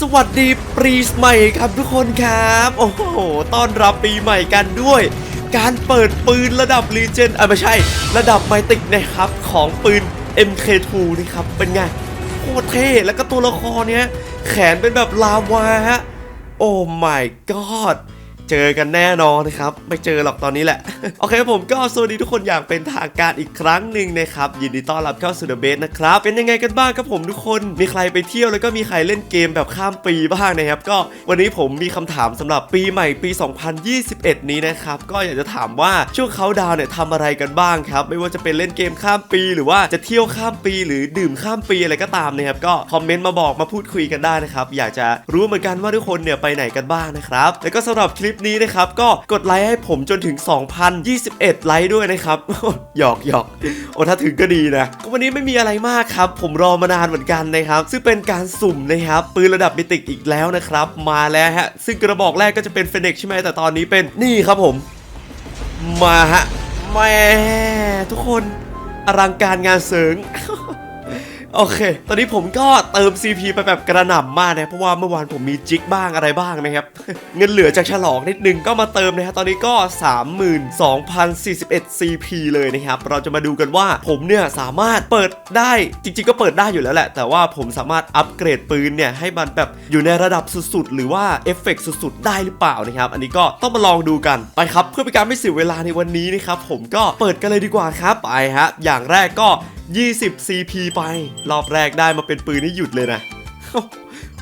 สวัสดีปีใหม่ครับทุกคนครับ โอ้โห ต้อนรับปีใหม่กันด้วย การเปิดปืนระดับรีเจนอะไม่ใช่ ระดับไมติกนะครับของปืน MK2 นี่ครับ เป็นไงโคตรเท่แล้วก็ตัวละครเนี้ย แขนเป็นแบบลาวาฮะ โอ้ my god เจอกันแน่นอนนะครับ ไม่เจอหรอกตอนนี้แหละ โอเคผมก็สวัสดีทุกคนอย่างเป็นทางการอีกครั้งหนึ่งนะครับ ยินดีต้อนรับเข้าสู่เดอะเบสนะครับ เป็นยังไงกันบ้างครับผมทุกคน มีใครไปเที่ยวแล้วก็มีใครเล่นเกมแบบข้ามปีบ้างนะครับ ก็วันนี้ผมมีคำถามสำหรับปีใหม่ปี 2021 นี้นะครับ ก็อยากจะถามว่าช่วงเขาดาวเนี่ยทำอะไรกันบ้างครับ ไม่ว่าจะเป็นเล่นเกมข้ามปี หรือว่าจะเที่ยวข้ามปี หรือดื่มข้ามปีอะไรก็ตามนะครับ ก็คอมเมนต์มาบอกมาพูดคุยกันได้นะครับ อยากจะรู้เหมือนกันว่าทุกคนเนี่ยไปไหนกันบ้างนะครับ แล้วก็สำหรับคลิปนี้นะครับ ก็กดไลค์ให้ผมจนถึง 2,021 ไลค์ด้วยนะครับ หยอกหยอกโอ้ถ้าถึงก็ดีนะ ก็วันนี้ไม่มีอะไรมากครับ ผมรอมานานเหมือนกันนะครับ ซึ่งเป็นการสุ่มนะครับ ปืนระดับมิติกอีกแล้วนะครับ มาแล้วฮะ ซึ่งกระบอกแรกก็จะเป็นเฟเน็กใช่ไหมแต่ตอนนี้เป็นนี่ครับผม มาฮะแม่ทุกคนอลังการงานเสริง โอเค ตอนนี้ผมก็เติม CP ไปแบบกระหน่ำมากนะ เพราะว่าเมื่อวานผมมีจิกบ้างอะไรบ้างนะครับ เงินเหลือจากฉลองนิดนึงก็มาเติมนะครับ ตอนนี้ก็ 32,041 CP เลยนะครับ เราจะมาดูกันว่าผมเนี่ยสามารถเปิดได้จริงๆ ก็เปิดได้อยู่แล้วแหละ แต่ว่าผมสามารถอัปเกรดปืนเนี่ยให้มันแบบอยู่ในระดับสุดๆ หรือว่าเอฟเฟกต์สุดๆ ได้หรือเปล่านะครับ อันนี้ก็ต้องมาลองดูกันไปครับ เพื่อเป็นการไม่เสียเวลาในวันนี้นะครับผมก็เปิดกันเลยดีกว่าครับไปฮะอย่างแรกก็ 20 CP ไปรอบแรกได้มาเป็นปืนนี่หยุดเลยนะ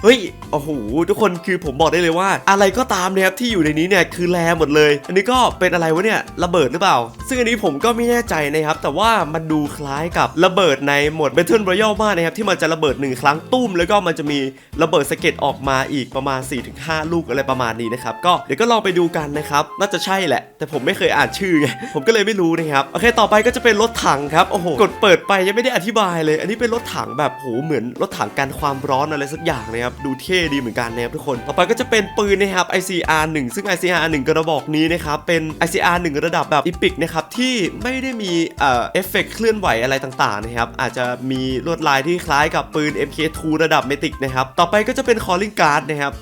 เฮ้ย โอ้โห ทุกคนคือผมบอกได้เลยว่า อะไรก็ตามนะครับที่อยู่ในนี้เนี่ยคือแรหมดเลย อันนี้ก็เป็นอะไรวะเนี่ยระเบิดหรือเปล่า ซึ่งอันนี้ผมก็ไม่แน่ใจนะครับ แต่ว่ามันดูคล้ายกับระเบิดในหมด Battle Royale มากนะครับที่มันจะระเบิดหนึ่งครั้งตุ้ม แล้วก็มันจะมีระเบิดสะเก็ดออกมาอีกประมาณ 4-5 ลูกอะไรประมาณนี้นะครับก็เดี๋ยวก็ลองไปดูกันนะครับน่าจะใช่แหละ แต่ผมไม่เคยอ่านชื่อไงผมก็เลยไม่รู้นะครับโอเคต่อไปก็จะเป็นรถถังครับโอ้โหกดเปิดไปยังไม่ได้อธิบายเลย อันนี้เป็นรถถังแบบโหเหมือนรถถังกันความร้อนอะไรสักอย่างนะครับดูเท่ดีเหมือนกันนะครับทุกคนต่อไปก็จะเป็นปืนนะครับ ICR 1ซึ่ง ICR 1กระบอกนี้นะครับเป็น ICR 1ระดับแบบ Epic นะครับที่ไม่ได้มีเอ่อเอฟเฟกต์เคลื่อนไหวอะไรต่างๆนะครับอาจจะมีลวดลายที่คล้ายกับปืน MK2 ระดับเมติกนะครับต่อไปก็จะเป็น Calling Card นะครับ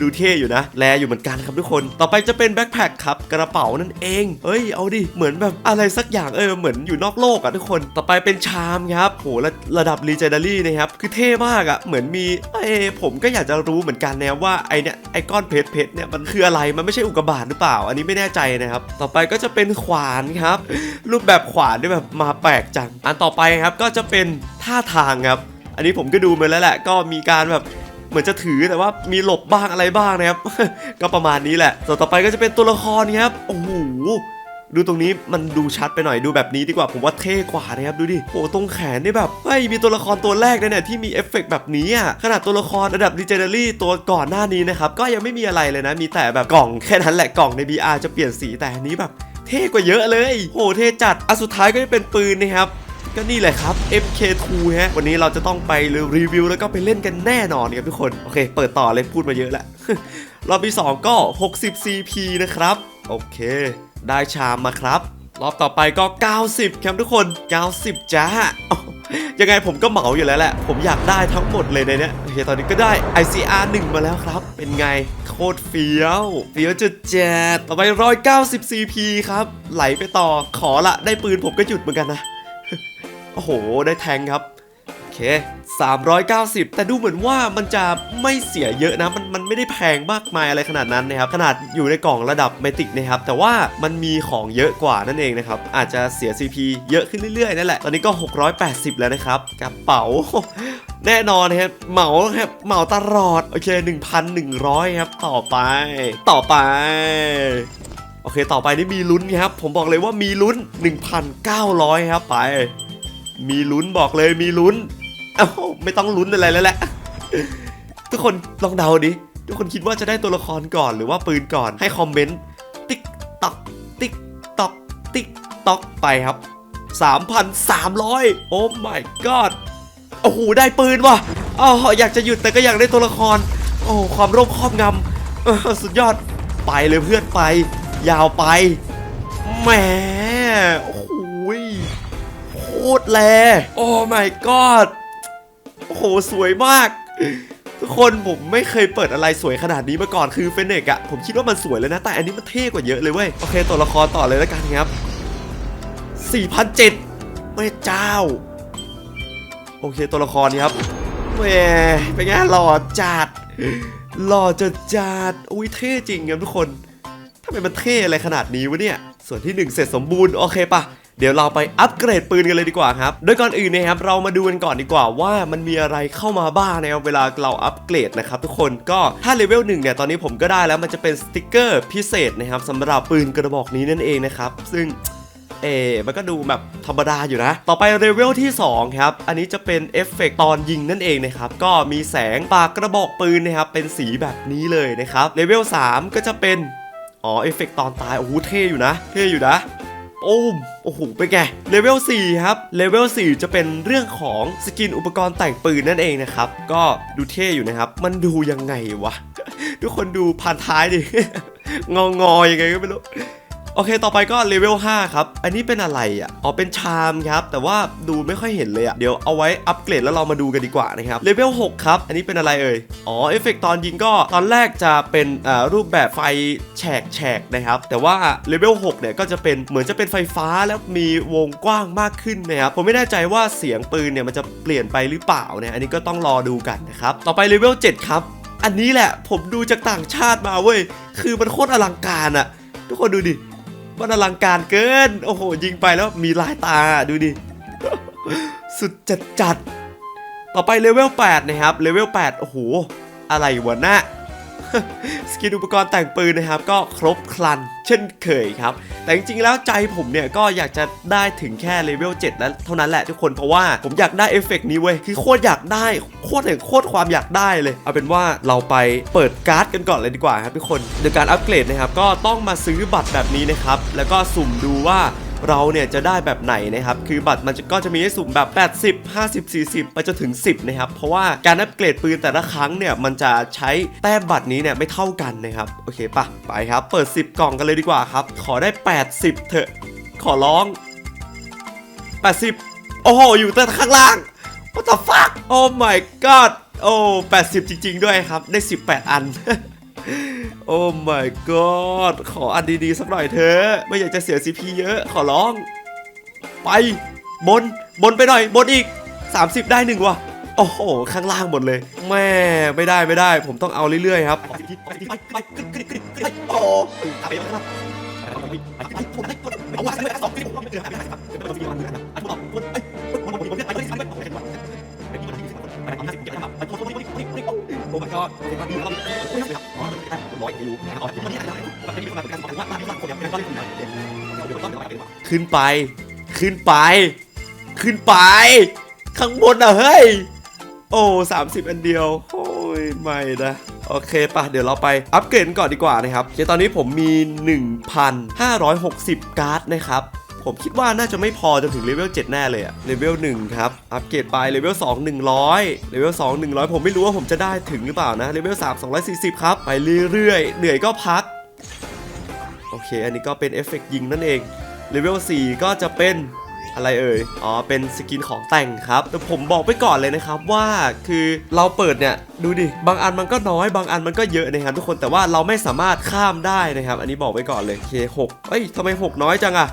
ดูเท่อยู่นะ แลอยู่เหมือนกันครับทุกคน ต่อไปจะเป็นแบ็คแพคครับกระเป๋านั่นเองเอ้ยเอาดิเหมือนแบบอะไรสักอย่างเออเหมือนอยู่นอกโลกอะทุกคนต่อไปเป็นชามครับโหระระดับ Legendary นะครับคือเท่มากอะเหมือนมีเอ้ผมก็อยากจะรู้เหมือนกันนะว่าไอเนี่ยไอก้อนเพชรเพชรเนี่ยมันคืออะไรมันไม่ใช่อุกกาบาตหรือเปล่า อันนี้ไม่แน่ใจนะครับ ต่อไปก็จะเป็นขวานครับ รูปแบบขวานที่แบบมาแปลกจังอันต่อไปครับก็จะเป็นท่าทางครับ อันนี้ผมก็ดูมาแล้วแหละ ก็มีการแบบเหมือนจะถือแต่ว่ามีหลบบ้างอะไรบ้างนะครับ ก็ประมาณนี้แหละส่วนต่อไปก็จะเป็นตัวละครครับโอ้โห ดูตรงนี้มันดูชัดไปหน่อยดูแบบนี้ดีกว่าผมว่าเท่กว่านะครับดูดิโอ้ตรงแขนนี่แบบเฮ้ยมีตัวละครตัวแรกเลยเนี่ยที่มีเอฟเฟกต์แบบนี้อะขนาดตัวละครระดับ Legendary ตัวก่อนหน้านี้นะครับก็ยังไม่มีอะไรเลยนะ มีแต่แบบกล่องแค่นั้นแหละกล่องใน BR จะเปลี่ยนสีแต่อันนี้แบบ เท่กว่าเยอะเลยโอ้เท่จัดอันสุดท้ายก็จะเป็นปืนนะครับก็นี่แหละครับ MK2 ฮะ วันนี้เราจะต้องไปรีวิวแล้วก็ไปเล่นกันแน่นอนครับทุกคน โอเค เปิดต่อเลยพูดมาเยอะแล้วรอบที่2ก็ 60 CP นะครับ โอเค ได้ชามมาครับ รอบต่อไปก็ 90 ครับทุกคน 90 จ้า ยังไงผมก็เหมาอยู่แล้วแหละ ผมอยากได้ทั้งหมดเลยในเนี้ยโอเคตอนนี้ก็ได้ ICR 1 มาแล้วครับ เป็นไง โคตรเฟี้ยวเฟี้ยวจะแจ๊ดต่อไป 190 CP ครับ ไหลไปต่อขอละได้ปืนผมก็หยุดเหมือนกันนะ โอ้โห ได้แทงครับ โอเค 390 แต่ดูเหมือนว่ามันจะไม่เสียเยอะนะ มันมันไม่ได้แพงมากมายอะไรขนาดนั้นนะครับ ขนาดอยู่ในกล่องระดับเมติกนะครับ แต่ว่ามันมีของเยอะกว่านั่นเองนะครับ อาจจะเสีย CP เยอะขึ้นเรื่อยๆนั่นแหละ ตอนนี้ก็ 680 แล้วนะครับกระเป๋าแน่นอนครับเหมาครับเหมาตลอด โอเค 1,100 ครับ ต่อไป ต่อไปโอเค ต่อไปนี่มีลุ้นครับ ผมบอกเลยว่ามีลุ้น 1,900 ครับไป มีลุ้นบอกเลยมีลุ้น เอ้าไม่ต้องลุ้นอะไรแล้วแหละ ทุกคนลองเดาดิ ทุกคนคิดว่าจะได้ตัวละครก่อนหรือว่าปืนก่อนให้คอมเมนต์ติ๊กตอกติ๊กตอกติ๊กตอกไปครับ 3,300 โอ้ my god โอ้โหได้ปืนว่ะอ๋ออยากจะหยุดแต่ก็อยากได้ตัวละคร โอ้ความโรคครอบงำสุดยอดไปเลยเพื่อนไป ยาวไปแหมโอ้โหยโคตรแลโอ้ my god หสวยมาก ทุกคนผมไม่เคยเปิดอะไรสวยขนาดนี้มาก่อนคือเฟนเนกอะผมคิดว่ามันสวยเลยนะ แต่อันนี้มันเท่กว่าเยอะเลยเว้ย โอเค ตัวละครต่อเลยแล้วกันครับ4,007แม่เจ้า โอเคตัวละครนี้ครับแหมเป็นไงหล่อจัดหล่อจัดจัดอุ้ยเท่จริงครับทุกคนทำไมมันเท่อะไรขนาดนี้วะเนี่ย ส่วนที่ 1 เสร็จสมบูรณ์ โอเคปะ เดี๋ยวเราไปอัปเกรดปืนกันเลยดีกว่าครับ โดยก่อนอื่นนะครับเรามาดูกันก่อนดีกว่าว่ามันมีอะไรเข้ามาบ้างนะครับเวลาเราอัปเกรดนะครับทุกคนก็ถ้าเลเวลหนึ่งเนี่ยตอนนี้ผมก็ได้แล้วมันจะเป็นสติกเกอร์พิเศษนะครับสำหรับปืนกระบอกนี้นั่นเองนะครับซึ่งเอมันก็ดูแบบธรรมดาอยู่นะ ต่อไปเลเวลที่ 2 ครับ อันนี้จะเป็นเอฟเฟกต์ตอนยิงนั่นเองนะครับ ก็มีแสงปากกระบอกปืนนะครับ เป็นสีแบบนี้เลยนะครับ เลเวล 3 ก็จะเป็น อ๋อ เอฟเฟกต์ตอนตาย โอ้โห เท่อยู่นะ เท่อยู่นะ โอ้มโอ้โหเป็นไงเลเวล4ครับเลเวล4จะเป็นเรื่องของสกินอุปกรณ์แต่งปืนนั่นเองนะครับ ก็ดูเท่อยู่นะครับ มันดูยังไงวะ ทุกคนดูผ่านท้ายดิงองอยังไงก็ไม่รู้ โอเค ต่อไปก็เลเวล5ครับ อันนี้เป็นอะไรอะ อ๋อ เป็นชามครับ แต่ว่าดูไม่ค่อยเห็นเลยอะ เดี๋ยวเอาไว้อัปเกรดแล้วเรามาดูกันดีกว่านะครับ เลเวล6ครับ อันนี้เป็นอะไรเอ่ย อ๋อ เอฟเฟกต์ตอนยิงก็ตอนแรกจะเป็นอ่ารูปแบบไฟแฉกแฉกนะครับ แต่ว่าเลเวล6เนี่ยก็จะเป็นเหมือนจะเป็นไฟฟ้าแล้วมีวงกว้างมากขึ้นนะครับ ผมไม่แน่ใจว่าเสียงปืนเนี่ยมันจะเปลี่ยนไปหรือเปล่าเนี่ย อันนี้ก็ต้องรอดูกันนะครับ ต่อไปเลเวล7ครับ อันนี้แหละผมดูจากต่างชาติมาเว้ย คือมันโคตรอลังการอะทุกคนดูดิ มันอลังการเกิน โอ้โห ยิงไปแล้วมีลายตาดูดิ สุดจัดจัด ต่อไปเลเวล8นะครับ เลเวล8โอ้โห อะไรวะน่ะ สกินอุปกรณ์แต่งปืนนะครับ ก็ครบครันเช่นเคยครับ แต่จริงๆแล้วใจผมเนี่ย ก็อยากจะได้ถึงแค่เลเวล7แล้วเท่านั้นแหละทุกคนเพราะว่าผมอยากได้เอฟเฟกต์นี้เว้ย คือโคตรอยากได้โคตรอย่างโคตรความอยากได้เลย เอาเป็นว่าเราไปเปิดการ์ดกันก่อนเลยดีกว่าครับทุกคนโดยการอัปเกรดนะครับก็ต้องมาซื้อบัตรแบบนี้นะครับแล้วก็สุ่มดูว่า เราเนี่ยจะได้แบบไหนนะครับ คือบัตรมันจะก็จะมีให้สุ่มแบบ 80 50 40 ไปจนถึง 10 นะครับ เพราะว่าการอัปเกรดปืนแต่ละครั้งเนี่ย มันจะใช้แต้มบัตรนี้เนี่ยไม่เท่ากันนะครับ โอเคปะไปครับ เปิด 10 กล่องกันเลยดีกว่าครับ ขอได้ 80 เถอะ ขอร้อง 80 โอ้โห อยู่แต่ข้างล่าง what the fuck โอ้ my god โอ้80 จริง ๆ ด้วยครับ ได้ 18 อัน โอ้ my god ขออันดีๆสักหน่อยเถอะ ไม่อยากจะเสีย CP เยอะ ขอร้อง ไป บน บนไปหน่อย บนอีก 30 ได้หนึ่งว่ะ โอ้โห ข้างล่างหมดเลย แม่ ไม่ได้ไม่ได้ ผมต้องเอาเรื่อยๆครับ โอ้โอ้ my god ขึ้นไป ขึ้นไป ขึ้นไป ข้างบนอะเฮ้ย โอ้30อันเดียว โอ้ยไม่นะ โอเคปะเดี๋ยวเราไปอัปเกรดก่อนดีกว่านะครับโอเคตอนนี้ผมมี 1,560 การ์ดนะครับ ผมคิดว่าน่าจะไม่พอจนถึงเลเวล7แน่เลยอะเลเวล1ครับ อัปเกรดไปเลเวล2 100เลเวล2 100 ผมไม่รู้ว่าผมจะได้ถึงหรือเปล่านะเลเวล3 240 ครับ ไปเรื่อยๆ เหนื่อยก็พัก โอเค อันนี้ก็เป็นเอฟเฟกต์ยิงนั่นเองเลเวล4ก็จะเป็น อะไรเอ่ย อ๋อ เป็นสกินของแต่งครับ แต่ผมบอกไปก่อนเลยนะครับว่าคือเราเปิดเนี่ยดูดิ บางอันมันก็น้อย บางอันมันก็เยอะนะครับทุกคน แต่ว่าเราไม่สามารถข้ามได้นะครับ อันนี้บอกไว้ก่อนเลยเคหกเอ้ยทำไม6น้อยจังอะ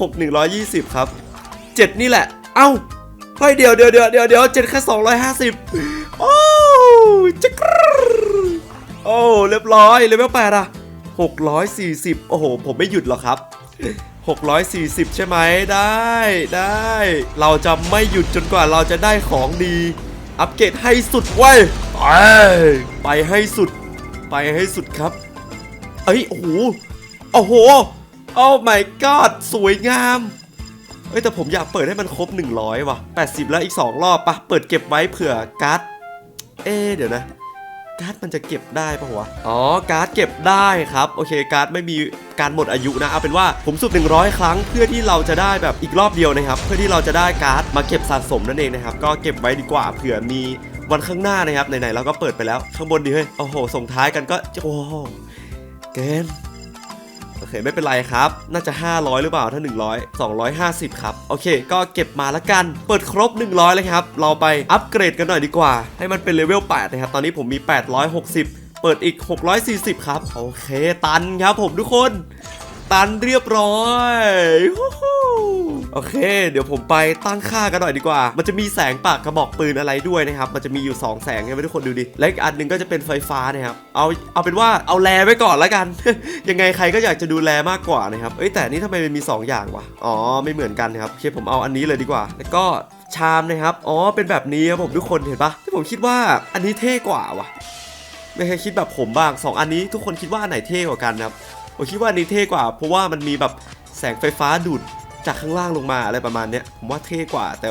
6 120ครับ7นี่แหละ เอ้าเฮ้ยเดี๋ยวเดี๋ยวเดี๋ยวเดี๋ยวเดี๋ยวเจ็ดแค่250โอ้จักรโอ้เรียบร้อยเลเวล8อะ640โอ้โห ผมไม่หยุดหรอกครับ 640 ใช่ไหมได้ได้ เราจะไม่หยุดจนกว่าเราจะได้ของดี อัปเกรดให้สุดเว้ยไปไปให้สุด ไปให้สุดครับ เอ้ย โอ้โห โอ้โห โอ้ my god สวยงาม เอ้ย แต่ผมอยากเปิดให้มันครบ 100 ว่ะ 80 แล้วอีก 2 รอบปะเปิดเก็บไว้เผื่อการ์ด เอ๊ะเดี๋ยวนะ การ์ดมันจะเก็บได้ปะวะ อ๋อ การ์ดเก็บได้ครับ โอเค การ์ดไม่มีการหมดอายุนะ เอาเป็นว่าผมสุ่ม100 ครั้งเพื่อที่เราจะได้แบบอีกรอบเดียวนะครับ เพื่อที่เราจะได้การ์ดมาเก็บสะสมนั่นเองนะครับ ก็เก็บไว้ดีกว่าเผื่อมีวันข้างหน้านะครับ ไหนๆเราก็เปิดไปแล้ว ข้างบนดีเฮ้ย โอ้โห ส่งท้ายกันก็ โอ้โห เกิน โอเคไม่เป็นไรครับ น่าจะ 500 หรือเปล่าถ้า 100 250 ครับ โอเค ก็เก็บมาละกัน เปิดครบ 100 เลยครับ เราไปอัปเกรดกันหน่อยดีกว่า ให้มันเป็นเลเวล 8 นะครับ ตอนนี้ผมมี 860 เปิดอีก 640 ครับ โอเค ตันครับผมทุกคน ตันเรียบร้อยโอเค เดี๋ยวผมไปตั้งค่ากันหน่อยดีกว่า มันจะมีแสงปากกระบอกปืนอะไรด้วยนะครับ มันจะมีอยู่ 2 แสงใช่ไหมทุกคนดูดิ และอีกอันหนึงก็จะเป็นไฟฟ้านะครับ เอาเอาเป็นว่าเอาแลไว้ก่อนแล้วกัน ยังไงใครก็อยากจะดูแลมากกว่านะครับ เอ้ยแต่นี่ทำไมมันมี 2 อย่างวะ อ๋อไม่เหมือนกันครับโอเคผมเอาอันนี้เลยดีกว่า แล้วก็ชามนะครับ อ๋อเป็นแบบนี้ครับผมทุกคนเห็นปะที่ผมคิดว่าอันนี้เท่กว่าวะไม่เคยคิดแบบผมบ้างสองอันนี้ทุกคนคิดว่าอันไหนเท่กว่ากันครับ ผมคิดว่าอันนี้เท่กว่า เพราะว่ามันมีแบบแสงไฟฟ้าดูดจากข้างล่างลงมาอะไรประมาณเนี้ยผมว่าเท่กว่า แต่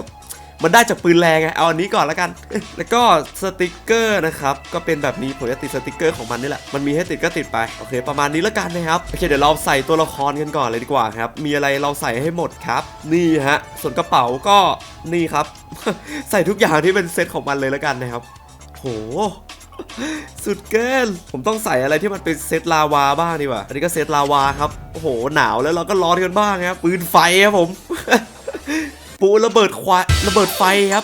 มันได้จากปืนแรงไงเอาอันนี้ก่อนแล้วกัน แล้วก็สติกเกอร์นะครับ ก็เป็นแบบนี้ผมจะติดสติกเกอร์ของมันนี่แหละ มันมีให้ติดก็ติดไป โอเค ประมาณนี้แล้วกันนะครับ โอเค เดี๋ยวเราใส่ตัวละครกันก่อนเลยดีกว่าครับ มีอะไรเราใส่ให้หมดครับ นี่ฮะ ส่วนกระเป๋าก็นี่ครับ ใส่ทุกอย่างที่เป็นเซตของมันเลยแล้วกันนะครับ โห สุดเกิน ผมต้องใส่อะไรที่มันเป็นเซตลาวาบ้างดีกว่า อันนี้ก็เซตลาวาครับ โอ้โห หนาวแล้วเราก็ร้อนกันบ้างครับ ปืนไฟครับผม ปูระเบิดควายระเบิดไฟครับ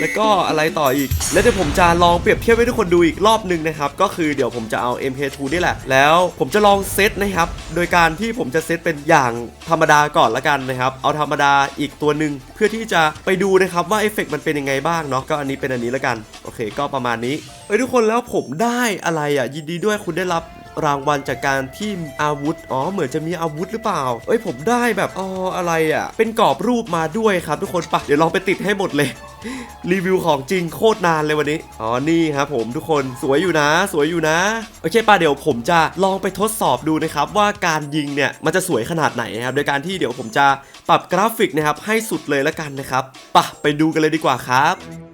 แล้วก็อะไรต่ออีก แล้วเดี๋ยวผมจะลองเปรียบเทียบให้ทุกคนดูอีกรอบหนึ่งนะครับ ก็คือเดี๋ยวผมจะเอา MK2 นี่แหละ แล้วผมจะลองเซตนะครับ โดยการที่ผมจะเซตเป็นอย่างธรรมดาก่อนละกันนะครับ เอาธรรมดาอีกตัวหนึ่งเพื่อที่จะไปดูนะครับว่าเอฟเฟกต์มันเป็นยังไงบ้างเนาะ ก็อันนี้เป็นอันนี้ละกัน โอเค ก็ประมาณนี้เอ้ยทุกคนแล้วผมได้อะไรอะยินดีด้วยคุณได้รับรางวัลจากการที่อาวุธ อ๋อ เหมือนจะมีอาวุธหรือเปล่า เอ้ย ผมได้แบบ อ๋อ อะไรอะ เป็นกรอบรูปมาด้วยครับทุกคนปะเดี๋ยวลองไปติดให้หมดเลย รีวิวของจริงโคตรนานเลยวันนี้ อ๋อ นี่ครับผมทุกคนสวยอยู่นะ สวยอยู่นะ โอเคป่ะเดี๋ยวผมจะลองไปทดสอบดูนะครับ ว่าการยิงเนี่ย มันจะสวยขนาดไหนนะครับ โดยการที่เดี๋ยวผมจะปรับกราฟิกนะครับ ให้สุดเลยแล้วกันนะครับป่ะไปดูกันเลยดีกว่าครับ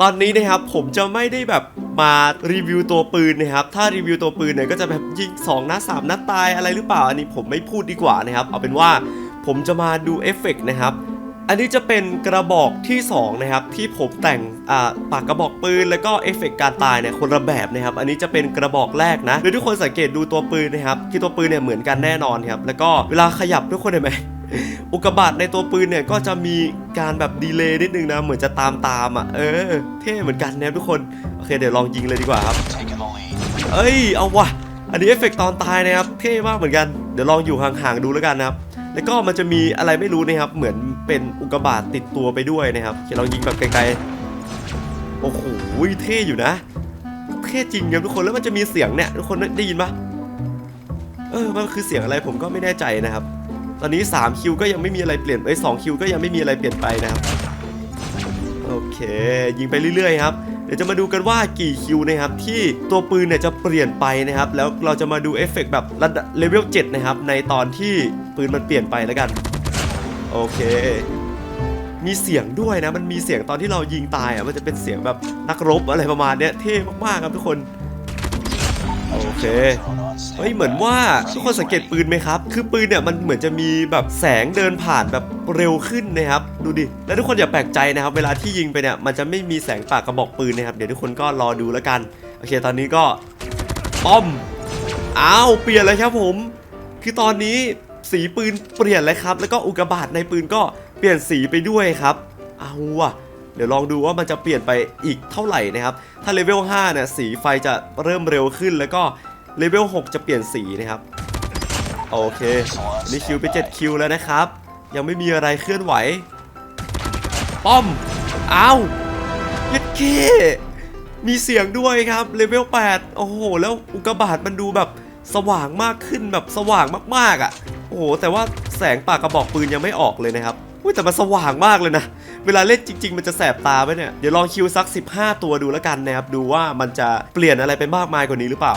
ตอนนี้นะครับผมจะไม่ได้แบบมารีวิวตัวปืนนะครับ ถ้ารีวิวตัวปืนเนี่ยก็จะแบบยิง2นัด3นัดตายอะไรหรือเปล่า อันนี้ผมไม่พูดดีกว่านะครับ เอาเป็นว่าผมจะมาดูเอฟเฟกต์นะครับ อันนี้จะเป็นกระบอกที่ 2 นะครับ ที่ผมแต่งปากกระบอกปืน แล้วก็เอฟเฟกต์การตายเนี่ยคนละแบบนะครับ อันนี้จะเป็นกระบอกแรกนะโดยทุกคนสังเกตดูตัวปืนนะครับคือตัวปืนเนี่ยเหมือนกันแน่นอนครับ แล้วก็เวลาขยับทุกคนเห็นไหม อุกบาตในตัวปืนเนี่ยก็จะมีการแบบดีเลย์นิดนึงนะ เหมือนจะตามตามอะ เออ เท่เหมือนกันนะทุกคน โอเคเดี๋ยวลองยิงเลยดีกว่าครับ เอ้ย เอาวะอันนี้เอฟเฟกต์ตอนตายนะครับ เท่มากเหมือนกัน เดี๋ยวลองอยู่ห่างๆดูแล้วกันนะครับ แล้วก็มันจะมีอะไรไม่รู้นะครับ เหมือนเป็นอุกบาตติดตัวไปด้วยนะครับเดี๋ยวลองยิงแบบไกลๆ โอ้โห เท่อยู่นะ เท่จริงครับทุกคน แล้วมันจะมีเสียงเนี่ยทุกคนได้ยินปะเออ มันคือเสียงอะไรผมก็ไม่แน่ใจนะครับ ตอนนี้3คิวก็ยังไม่มีอะไรเปลี่ยนเอ้ย2คิวก็ยังไม่มีอะไรเปลี่ยนไปนะครับโอเค ยิงไปเรื่อยๆครับเดี๋ยวจะมาดูกันว่ากี่คิวนะครับที่ตัวปืนเนี่ยจะเปลี่ยนไปนะครับ แล้วเราจะมาดูเอฟเฟกต์แบบระดับเลเวล7นะครับในตอนที่ปืนมันเปลี่ยนไปแล้วกันโอเค มีเสียงด้วยนะมันมีเสียงตอนที่เรายิงตายอะมันจะเป็นเสียงแบบนักรบอะไรประมาณเนี้ยเท่มากๆครับทุกคน โอเค เฮ้ยเหมือนว่าทุกคนสังเกตปืนไหมครับ คือปืนเนี่ยมันเหมือนจะมีแบบแสงเดินผ่านแบบเร็วขึ้นนะครับ ดูดิ แล้วทุกคนอย่าแปลกใจนะครับ เวลาที่ยิงไปเนี่ยมันจะไม่มีแสงปากกระบอกปืนนะครับ เดี๋ยวทุกคนก็รอดูแล้วกัน โอเค ตอนนี้ก็ป้อม อ้าว เปลี่ยนเลยครับผม คือตอนนี้สีปืนเปลี่ยนเลยครับ แล้วก็อุกกาบาตในปืนก็เปลี่ยนสีไปด้วยครับ เอาว่ะ เดี๋ยวลองดูว่ามันจะเปลี่ยนไปอีกเท่าไหร่นะครับ ถ้าเลเวล5เนี่ยสีไฟจะเริ่มเร็วขึ้น แล้วก็เลเวล6จะเปลี่ยนสีนะครับ โอเคนี่คิวไป7คิวแล้วนะครับ ยังไม่มีอะไรเคลื่อนไหว ป้อมอ้าวยัดเคมีเสียงด้วยครับเลเวล8โอ้โห แล้วอุกกาบาตมันดูแบบสว่างมากขึ้นแบบสว่างมากๆอะ โอ้โห แต่ว่าแสงปากกระบอกปืนยังไม่ออกเลยนะครับแต่มันสว่างมากเลยนะ เวลาเล่นจริง ๆ มันจะแสบตาไหมเนี่ย เดี๋ยวลองคิวสัก 15 ตัวดูแล้วกันนะครับ ดูว่ามันจะเปลี่ยนอะไรไปมากมายกว่านี้หรือเปล่า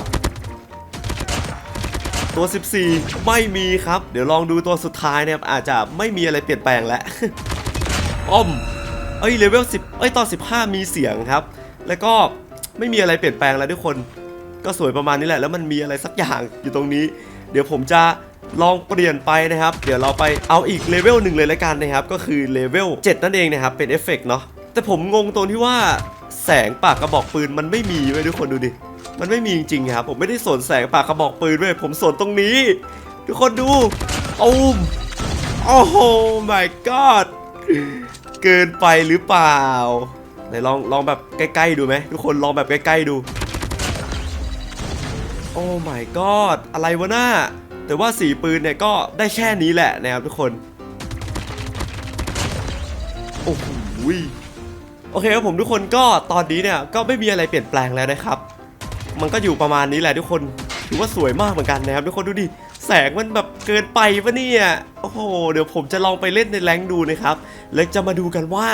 ตตัว 14 ไม่มีครับ เดี๋ยวลองดูตัวสุดท้ายเนี่ยอาจจะไม่มีอะไรเปลี่ยนแปลงแล้วอ้อมเอ้ยเลเวล10เอ้ยตอน 15 มีเสียงครับ แล้วก็ไม่มีอะไรเปลี่ยนแปลงแล้วทุกคน ก็สวยประมาณนี้แหละ แล้วมันมีอะไรสักอย่างอยู่ตรงนี้ เดี๋ยวผมจะ ลองเปลี่ยนไปนะครับ เดี๋ยวเราไปเอาอีกเลเวลหนึ่งเลยละกันนะครับ ก็คือเลเวล7นั่นเองนะครับ เป็นเอฟเฟกต์เนาะแต่ผมงงตรงที่ว่าแสงปากกระบอกปืนมันไม่มีไว้ยทุกคนดูดิ มันไม่มีจริงๆครับ ผมไม่ได้สนแสงปากกระบอกปืนเว้ยผมสนตรงนี้ ทุกคนดูอูมโอ้โห my god เกินไปหรือเปล่าไหนลองลองแบบใกล้ ๆ ดูไหมทุกคนลองแบบใกล้ ๆ ดู โอ้ my god อะไรวะหน้า แต่ว่าสีปืนเนี่ยก็ได้แค่นี้แหละนะครับทุกคน โอ้โหโอเคครับผมทุกคนก็ตอนนี้เนี่ยก็ไม่มีอะไรเปลี่ยนแปลงแล้วนะครับ มันก็อยู่ประมาณนี้แหละทุกคนถือว่าสวยมากเหมือนกันนะครับทุกคนดูดิแสงมันแบบเกินไปปะเนี่ยโอ้โหเดี๋ยวผมจะลองไปเล่นในแรงดูนะครับ แล้วจะมาดูกันว่า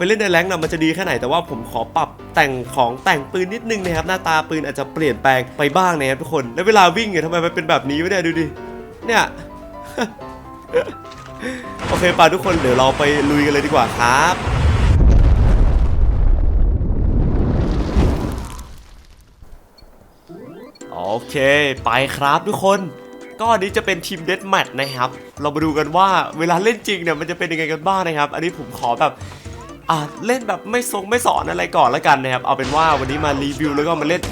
ไปเล่นในแรงนะมันจะดีแค่ไหนแต่ว่าผมขอปรับแต่งของแต่งปืนนิดนึงนะครับหน้าตาปืนอาจจะเปลี่ยนแปลงไปบ้างนะครับทุกคนแล้วเวลาวิ่งเนี่ยทำไมมันเป็นแบบนี้วะเนี่ยดูดิเนี่ยโอเคป่ะทุกคนเดี๋ยวเราไปลุยกันเลยดีกว่าครับโอเค ไปครับทุกคนก็อันนี้จะเป็นทีมเด t แมทนะครับ เรามาดูกันว่าเวลาเล่นจริงเนี่ยมันจะเป็นยังไงกันบ้างนะครับ อันนี้ผมขอแบบ อ่าเล่นแบบไม่ทรงไม่สอนอะไรก่อนแล้วกันนะครับ เอาเป็นว่าวันนี้มารีวิวแล้วก็มาเล่น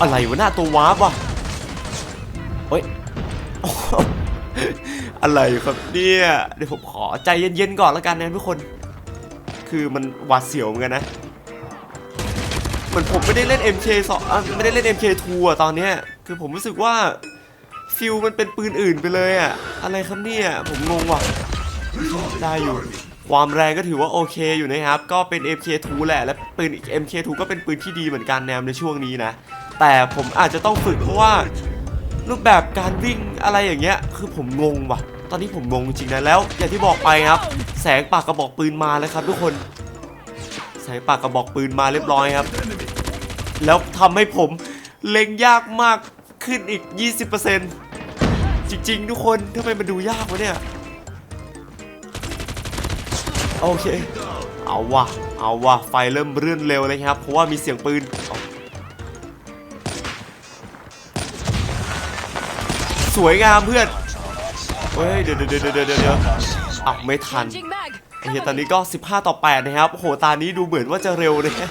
อะไรวะหน้าตัววาร์ปวะเฮ้ยอะไรครับเนี่ยเดี๋ยวผมขอใจเย็นๆก่อนแล้วกันนะทุกคน คือมันหวาดเสียวเหมือนกันนะเหมือนผมไม่ได้เล่น MK สองไม่ได้เล่น MK2 อะตอนเนี้ยคือผมรู้สึกว่าฟิลมันเป็นปืนอื่นไปเลยอะอะไรครับเนี่ยผมงงว่ะได้อยู่ ความแรงก็ถือว่าโอเคอยู่นะครับ ก็เป็น MK2 แหละ และปืน MK2 ก็เป็นปืนที่ดีเหมือนกันแนวในช่วงนี้นะ แต่ผมอาจจะต้องฝึกเพราะว่า รูปแบบการวิ่งอะไรอย่างเงี้ย คือผมงงว่ะ ตอนนี้ผมงงจริงๆนะ แล้วอย่างที่บอกไปครับ แสงปากกระบอกปืนมาแล้วครับ ทุกคน แสงปากกระบอกปืนมาเรียบร้อยครับ แล้วทำให้ผมเล็งยากมากขึ้นอีก 20%จริง ๆ ทุกคนทำไมมันดูยากวะเนี่ย โอเค เอาว่ะเอาว่ะไฟเริ่มเรื่อนเร็วเลยครับ เพราะว่ามีเสียงปืนเอาสวยงามเพื่อนเฮ้ยเดี๋ยวเดี๋ยวเดี๋ยวเดี๋ยวเดี๋ยวอ้าวไม่ทัน Changing mag. ไอ้เหี้ยตอนนี้ก็ 15 ต่อ 8 นะครับโอ้โห ตานี้ดูเหมือนว่าจะเร็วนะฮะ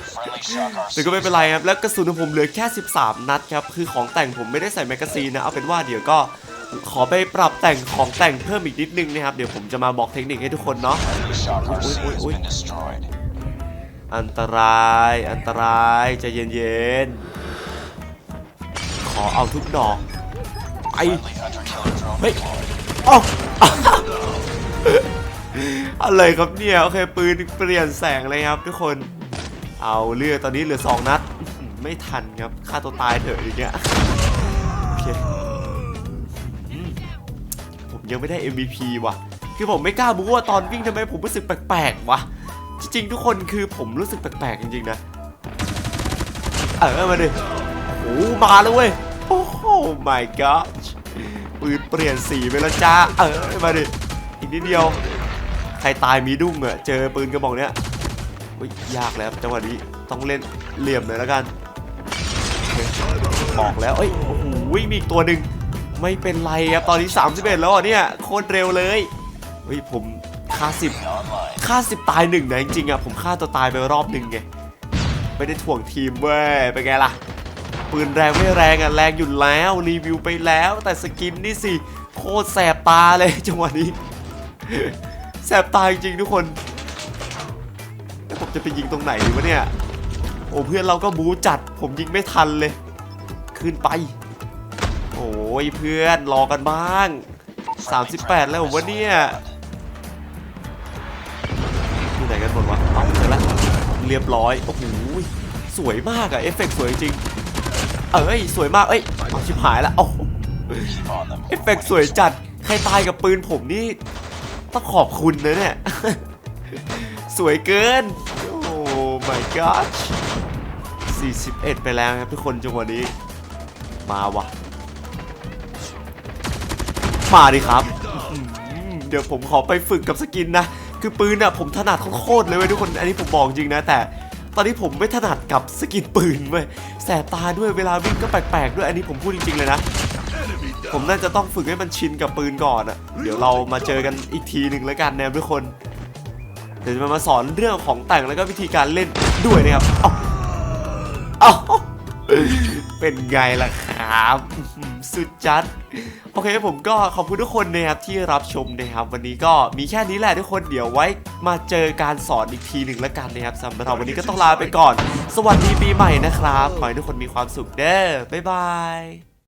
แต่ก็ไม่เป็นไรครับ แล้วกระสุนของผมเหลือแค่ 13 นัดครับ คือของแต่งผมไม่ได้ใส่แมกกาซีนนะ เอาเป็นว่าเดี๋ยวก็ ขอไปปรับแต่งของแต่งเพิ่มอีกนิดนึงนะครับ เดี๋ยวผมจะมาบอกเทคนิคให้ทุกคนเนาะอันตรายอันตรายใจเย็นๆ ขอเอาทุกดอกไอ้เฮ้ยอ้อะไรครับเนี่ยโอเคปืนเปลี่ยนแสงเลยครับทุกคนเอาเลือดตอนนี้เหลือ2นัด ไม่ทันครับฆ่าตัวตายเถอะอย่างเงี้ย ยังไม่ได้ MVP ว่ะ คือผมไม่กล้าบูว่าตอนวิ่งทำไมผมรู้สึกแปลกๆวะจริงๆทุกคนคือผมรู้สึกแปลกๆจริงๆนะเออมาดิโอ้มาแล้วเว้ยโอ้โห my god ปืนเปลี่ยนสีไปแล้วจ้าเออมาดิอีกนิดเดียว ใครตายมีดุ้งอะเจอปืนกระบอกเนี้ยอุ๊ยยากแล้วจังหวะนี้ต้องเล่นเหลี่ยมเลยแล้วกันบอกแล้วเอ้ยโอ้โหมีอีกตัวหนึ่ง ไม่เป็นไรครับตอนนี้ 31 แล้วเนี่ยโคตรเร็วเลยเฮ้ยผมค่าสิบ online. ฆ่าสิบตายหนึ่งนะจริงๆอะผมฆ่าตัวตายไปรอบหนึ่งไงไม่ได้ถ่วงทีมเว้ยเป็นไงล่ะ ปืนแรงไม่แรงอะแรงอยู่แล้วรีวิวไปแล้ว แต่สกินนี่สิโคตรแสบตาเลยจังหวะนี้แสบตาจริงๆทุกคนแล้วผมจะไปยิงตรงไหนดีวะเนี่ยโอ้เพื่อนเราก็บูจัด ผมยิงไม่ทันเลย ขึ้นไป โอ้ยเพื่อนรอกันบ้าง 38 แล้วผมว่าเนี่ยอยู่ไหนกันหมดวะเอาเจอแล้วเรียบร้อย โอ้โหสวยมากอะเอฟเฟกต์สวยจริง เอ้ย สวยมาก เอ้ยเอาชิบหายแล้วโอ้เอฟเฟกต์สวยจัด ใครตายกับปืนผมนี่ ต้องขอบคุณนะเนี่ย สวยเกิน โอ้ my god 41 ไปแล้วครับทุกคนจังหวะนี้ มาวะ มาดิครับ เดี๋ยวผมขอไปฝึกกับสกินนะ คือปืนอะผมถนัดโคตรเลยเว้ยทุกคน อันนี้ผมบอกจริงนะ แต่ตอนนี้ผมไม่ถนัดกับสกินปืนเว้ย แสบตาด้วยเวลาวิ่งก็แปลกๆด้วย อันนี้ผมพูดจริงๆเลยนะ ผมน่าจะต้องฝึกให้มันชินกับปืนก่อนอะเดี๋ยวเรามาเจอกันอีกทีหนึ่งแล้วกันนะทุกคน เดี๋ยวจะมาสอนเรื่องของแต่งแล้วก็วิธีการเล่นด้วยนะครับ เอ้าเอาเป็นไงล่ะครับ สุดจัด โอเคผมก็ขอบคุณทุกคนนะครับที่รับชมนะครับ วันนี้ก็มีแค่นี้แหละทุกคนเดี๋ยวไว้มาเจอการสอนอีกทีหนึ่งแล้วกันนะครับสำหรับวันนี้ก็ต้องลาไปก่อน สวัสดีปีใหม่นะครับขอให้ทุกคนมีความสุขเด้อบ๊ายบาย